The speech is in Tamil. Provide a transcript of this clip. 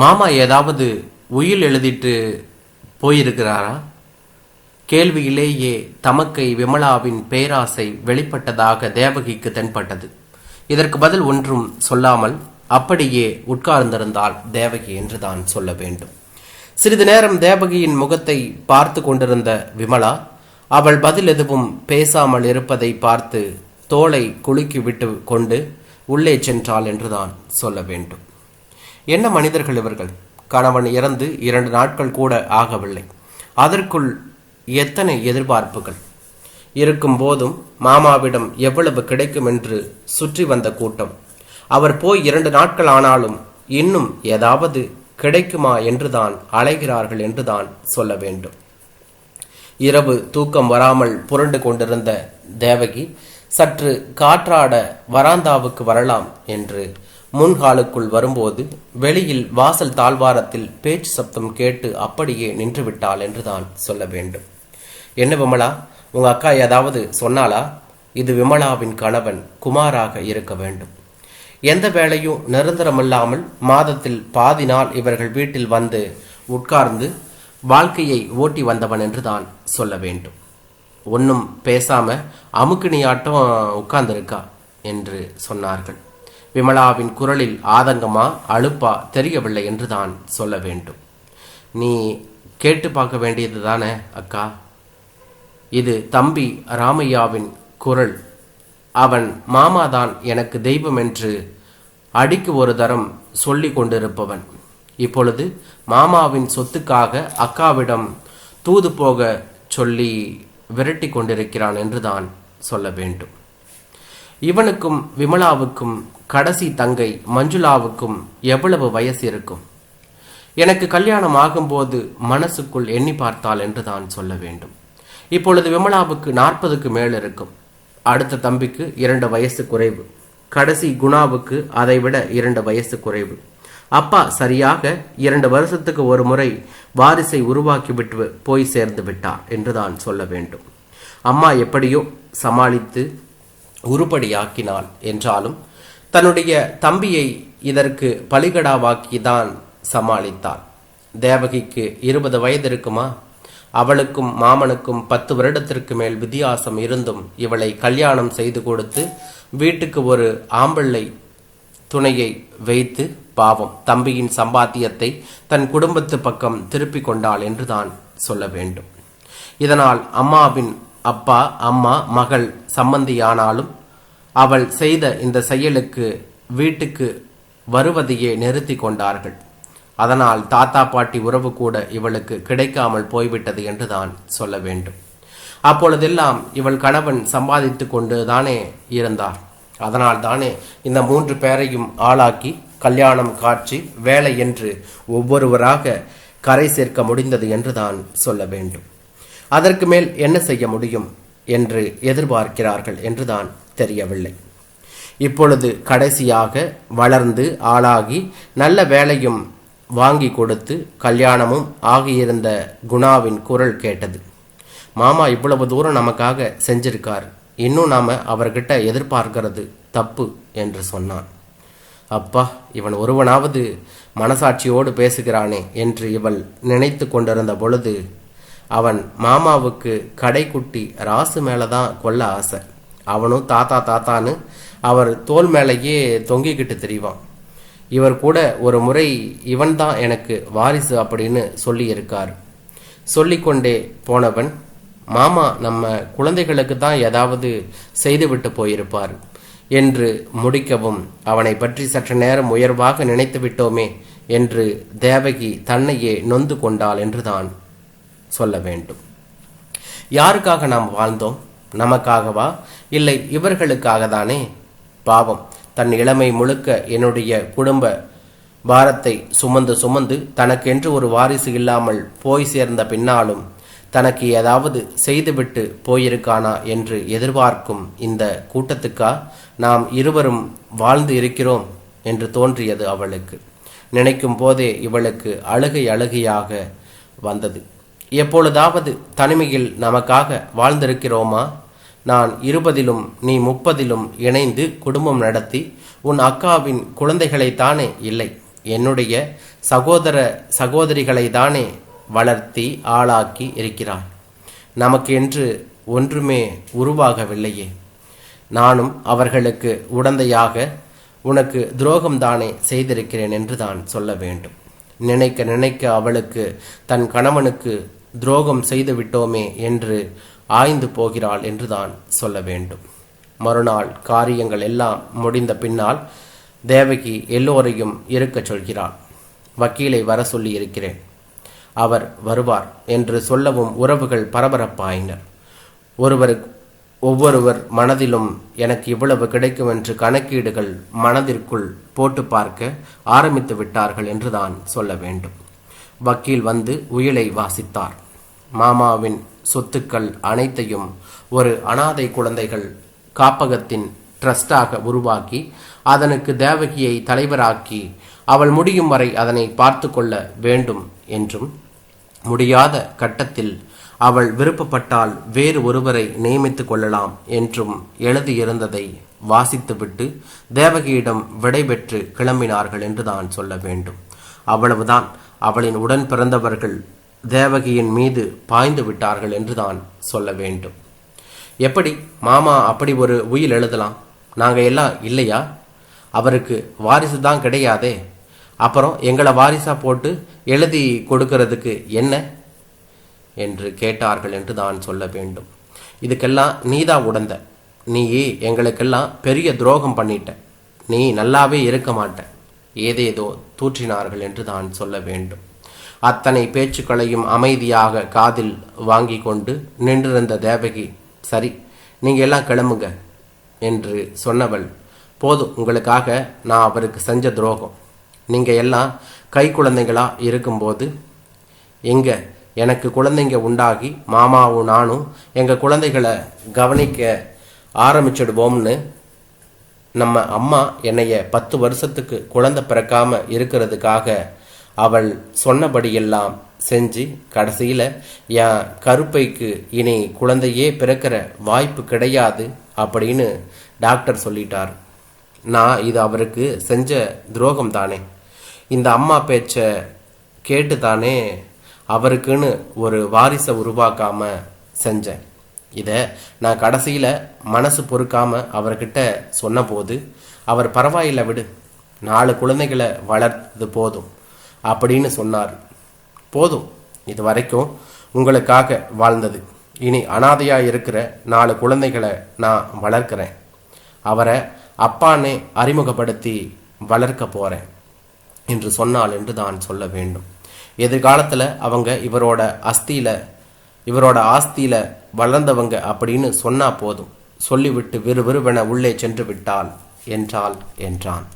மாமா ஏதாவது உயில் எழுதிட்டு போயிருக்கிறாரா? கேள்வியிலேயே தமக்கை விமலாவின் பேராசை வெளிப்பட்டதாக தேவகிக்கு தென்பட்டது. இதற்கு பதில் ஒன்றும் சொல்லாமல் அப்படியே உட்கார்ந்திருந்தால் தேவகி என்று தான் சொல்ல வேண்டும். சிறிது நேரம் தேவகியின் முகத்தை பார்த்து கொண்டிருந்த விமலா அவள் பதில் எதுவும் பேசாமல் இருப்பதை பார்த்து தோளை குலுக்கி விட்டு கொண்டு உள்ளே சென்றாள் என்றுதான் சொல்ல வேண்டும். என்ன மனிதர்கள் இவர்கள்? கணவன் இறந்து இரண்டு நாட்கள் கூட ஆகவில்லை. அதற்குள் எத்தனை எதிர்பார்ப்புகள்? இருக்கும் போதும் மாமாவிடம் எவ்வளவு கிடைக்கும் என்று சுற்றி வந்த கூட்டம். அவர் போய் இரண்டு நாட்கள் ஆனாலும் இன்னும் ஏதாவது கிடைக்குமா என்றுதான் அலைகிறார்கள் என்றுதான் சொல்ல வேண்டும். இரவு தூக்கம் வராமல் புரண்டு கொண்டிருந்த தேவகி சற்று காற்றாட வராந்தாவுக்கு வரலாம் என்று முன்காலுக்குள் வரும்போது வெளியில் வாசல் தாழ்வாரத்தில் பேச்சு சப்தம் கேட்டு அப்படியே நின்றுவிட்டாள் என்று என்றுதான் சொல்ல வேண்டும். என்ன விமலா உங்க அக்கா ஏதாவது சொன்னாலா இது விமலாவின் கணவன் குமாராக இருக்க வேண்டும். எந்த வேலையும் நிரந்தரமில்லாமல் மாதத்தில் பாதி நாள் இவர்கள் வீட்டில் வந்து உட்கார்ந்து வாழ்க்கையை ஓட்டி வந்தவன் என்றுதான் சொல்ல வேண்டும். ஒன்றும் பேசாம அமுக்கினியாட்டம் உட்கார்ந்திருக்கா? என்று சொன்னார்கள். விமலாவின் குரலில் ஆதங்கமா அழுப்பா தெரியவில்லை என்றுதான் சொல்ல வேண்டும். நீ கேட்டு பார்க்க வேண்டியது தானே அக்கா? இது தம்பி ராமையாவின் குரல். அவன் மாமாதான் எனக்கு தெய்வம் என்று அடிக்கு ஒரு தரம் சொல்லி கொண்டிருப்பவன். இப்பொழுது மாமாவின் சொத்துக்காக அக்காவிடம் தூது போக சொல்லி விரட்டி கொண்டிருக்கிறான் என்றுதான் சொல்ல வேண்டும். இவனுக்கும் விமலாவுக்கும் கடைசி தங்கை மஞ்சுளாவுக்கும் எவ்வளவு வயசு இருக்கும்? எனக்கு கல்யாணம் ஆகும்போது மனசுக்குள் எண்ணி பார்த்தால் என்று தான் சொல்ல வேண்டும். இப்பொழுது விமலாவுக்கு நாற்பதுக்கு மேல் இருக்கும். அடுத்த தம்பிக்கு இரண்டு வயசு குறைவு. கடைசி குணாவுக்கு அதைவிட இரண்டு வயசு குறைவு. அப்பா சரியாக இரண்டு வருஷத்துக்கு ஒரு முறை வாரிசை உருவாக்கிவிட்டு போய் சேர்ந்து விட்டார் என்றுதான் சொல்ல வேண்டும். அம்மா எப்படியோ சமாளித்து உருப்படியாக்கினாள் என்றாலும் தன்னுடைய தம்பியை இதற்கு பலிகடாவாக்கி தான் சமாளித்தாள். தேவகிக்கு இருபது வயது இருக்குமா? அவளுக்கும் மாமனுக்கும் பத்து வருடத்திற்கு மேல் வித்தியாசம் இருந்தும் இவளை கல்யாணம் செய்து கொடுத்து வீட்டுக்கு ஒரு ஆம்பிள்ளை துணையை வைத்து பாவம் தம்பியின் சம்பாத்தியத்தை தன் குடும்பத்து பக்கம் திருப்பிக் கொண்டாள் என்றுதான் சொல்ல வேண்டும். இதனால் அம்மாவின் அப்பா அம்மா மகள் சம்மந்தியானாலும் அவள் செய்த இந்த செயலுக்கு வீட்டுக்கு வருவதையே நிறுத்தி கொண்டார்கள். அதனால் தாத்தா பாட்டி உறவு கூட இவளுக்கு கிடைக்காமல் போய்விட்டது என்றுதான் சொல்ல வேண்டும். அப்பொழுதெல்லாம் இவள் கணவன் சம்பாதித்து கொண்டு தானே இருந்தார். அதனால் தானே இந்த மூன்று பேரையும் ஆளாக்கி கல்யாணம் காட்சி வேலை என்று ஒவ்வொருவராக கரை சேர்க்க முடிந்தது என்றுதான் சொல்ல வேண்டும். அதற்கு மேல் என்ன செய்ய முடியும் என்று எதிர்பார்க்கிறார்கள் என்றுதான் தெரியவில்லை. இப்பொழுது கடைசியாக வளர்ந்து ஆளாகி நல்ல வேலையும் வாங்கி கொடுத்து கல்யாணமும் ஆகியிருந்த குணாவின் குரல் கேட்டது. மாமா இவ்வளவு தூரம் நமக்காக செஞ்சிருக்கார். இன்னும் நாம் அவர்கிட்ட எதிர்பார்க்கிறது தப்பு என்று சொன்னான். அப்பா இவன் ஒருவனாவது மனசாட்சியோடு பேசுகிறானே என்று இவள் நினைத்து கொண்டிருந்த பொழுது அவன் மாமாவுக்கு கடைக்குட்டி ராசு மேலதான் கொல்ல ஆசை. அவனும் தாத்தா தாத்தான்னு அவர் தோல் மேலேயே தொங்கிக்கிட்டு தெரிவான். இவர் கூட ஒரு முறை இவன் தான் எனக்கு வாரிசு அப்படின்னு சொல்லியிருக்கார். சொல்லிக்கொண்டே போனவன் மாமா நம்ம குழந்தைகளுக்கு தான் ஏதாவது செய்துவிட்டு போயிருப்பார் என்று முடிக்கவும் அவனை பற்றி சற்று நேரம் உயர்வாக நினைத்து விட்டோமே என்று தேவகி தன்னையே நொந்து கொண்டாள் என்றுதான். சொல்ல வேண்டும். யாருக்காக நாம் வாழ்ந்தோம்? நமக்காகவா? இல்லை இவர்களுக்காக தானே பாவம். தன் இளமை முழுக்க என்னுடைய குடும்ப பாரத்தை சுமந்து சுமந்து தனக்கென்று ஒரு வாரிசு இல்லாமல் போய் சேர்ந்த பின்னாலும் தனக்கு ஏதாவது செய்துவிட்டு போயிருக்கானா என்று எதிர்பார்க்கும் இந்த கூட்டத்துக்கா நாம் இருவரும் வாழ்ந்து இருக்கிறோம் என்று தோன்றியது அவளுக்கு. நினைக்கும் போதே இவளுக்கு அழுகை அழுகையாக வந்தது. எப்பொழுதாவது தனிமையில் நமக்காக வாழ்ந்திருக்கிறோமா? நான் இருபதிலும் நீ முப்பதிலும் இணைந்து குடும்பம் நடத்தி உன் அக்காவின் குழந்தைகளைத்தானே இல்லை என்னுடைய சகோதர சகோதரிகளை தானே வளர்த்தி ஆளாக்கி இருக்கிறாய். நமக்கு என்று ஒன்றுமே உருவாகவில்லையே. நானும் அவர்களுக்கு உடந்தையாக உனக்கு துரோகம்தானே செய்திருக்கிறேன் என்று தான் சொல்ல வேண்டும். நினைக்க நினைக்க அவளுக்கு தன் கணவனுக்கு துரோகம் செய்து விட்டோமே என்று ஆய்ந்து போகிறாள் என்று தான் சொல்ல வேண்டும். மறுநாள் காரியங்கள் எல்லாம் முடிந்த பின்னால் தேவகி எல்லோரையும் இருக்கச் சொல்கிறாள். வக்கீலை வர சொல்லி இருக்கிறேன் அவர் வருவார் என்று சொல்லவும் உறவுகள் பரபரப்பாயினர் ஒருவர் ஒவ்வொருவர் மனதிலும் எனக்கு இவ்வளவு கிடைக்கும் என்று கணக்கீடுகள் மனதிற்குள் போட்டு பார்க்க ஆரம்பித்து விட்டார்கள் என்றுதான் சொல்ல வேண்டும். வக்கீல் வந்து உயிலை வாசித்தார். மாமாவின் சொத்துக்கள் அனைத்தையும் ஒரு அனாதை குழந்தைகள் காப்பகத்தின் ட்ரஸ்டாக உருவாக்கி அதனுக்கு தேவகியை தலைவராக்கி அவள் முடியும் வரை அதனை பார்த்து கொள்ள வேண்டும் என்றும் முடியாத கட்டத்தில் அவள் விருப்பப்பட்டால் வேறு ஒருவரை நியமித்துக் கொள்ளலாம் என்றும் எழுதியிருந்ததை வாசித்துவிட்டு தேவகியிடம் விடைபெற்று கிளம்பினார்கள் என்று தான் சொல்ல வேண்டும். அவ்வளவுதான். அவளின் உடன் பிறந்தவர்கள் தேவகியின் மீது பாய்ந்து விட்டார்கள் என்று தான் சொல்ல வேண்டும். எப்படி? மாமா அப்படி ஒரு உயில் எழுதலாம். நாங்கள் எல்லாம் இல்லையா? அவருக்கு வாரிசு தான் கிடையாதே. அப்புறம் எங்களை வாரிசாக போட்டு எழுதி கொடுக்கறதுக்கு என்ன? என்று கேட்டார்கள் என்று தான் சொல்ல வேண்டும். இதுக்கெல்லாம் நீதா உடந்த. நீ எங்களுக்கெல்லாம் பெரிய துரோகம் பண்ணிட்ட. நீ நல்லாவே இருக்க மாட்ட. ஏதேதோ தூற்றினார்கள் என்று தான் சொல்ல வேண்டும். அத்தனை பேச்சுக்களையும் அமைதியாக காதில் வாங்கி கொண்டு நின்றிருந்த தேவகி சரி நீங்கள் எல்லாம் கிளம்புங்க என்று சொன்னவள். போதும் உங்களுக்காக நான் அவருக்கு செஞ்ச துரோகம். நீங்கள் எல்லாம் கை குழந்தைகளா இருக்கும்போது எங்க எனக்கு குழந்தைங்க உண்டாகி மாமாவும் நானும் எங்கள் குழந்தைகளை கவனிக்க ஆரம்பிச்சிடுவோம்னு நம்ம அம்மா என்னைய பத்து வருஷத்துக்கு குழந்தை பிறக்காம இருக்கிறதுக்காக அவள் சொன்னபடியெல்லாம் செஞ்சு கடைசியில் என் கருப்பைக்கு இனி குழந்தையே பிறக்கிற வாய்ப்பு கிடையாது அப்படின்னு டாக்டர் சொல்லிட்டார். நான் இது அவருக்கு செஞ்ச துரோகம் தானே இந்த அம்மா பேச்சை கேட்டு தானே அவருக்குன்னு ஒரு வாரிசை உருவாக்காம செஞ்சேன் இதை நான் கடைசியில் மனசு பொறுக்காமல் அவர்கிட்ட சொன்னபோது அவர் பரவாயில்லை விடு. நாலு குழந்தைகளை வளர்த்தது போதும். அப்படின்னு சொன்னார். போதும் இது வரைக்கும் உங்களுக்காக வாழ்ந்தது. இனி அனாதையாக இருக்கிற நாலு குழந்தைகளை நான் வளர்க்கிறேன். அவரை அப்பானே அறிமுகப்படுத்தி வளர்க்க போகிறேன் என்று சொன்னால் என்று தான் சொல்ல வேண்டும். எதிர்காலத்தில் அவங்க இவரோட அஸ்தியில் இவரோட ஆஸ்தியில் வளர்ந்தவங்க அப்படின்னு சொன்னா போதும். சொல்லிவிட்டு விறுவிறுவென உள்ளே சென்று விட்டாள் என்றாள் என்றான்.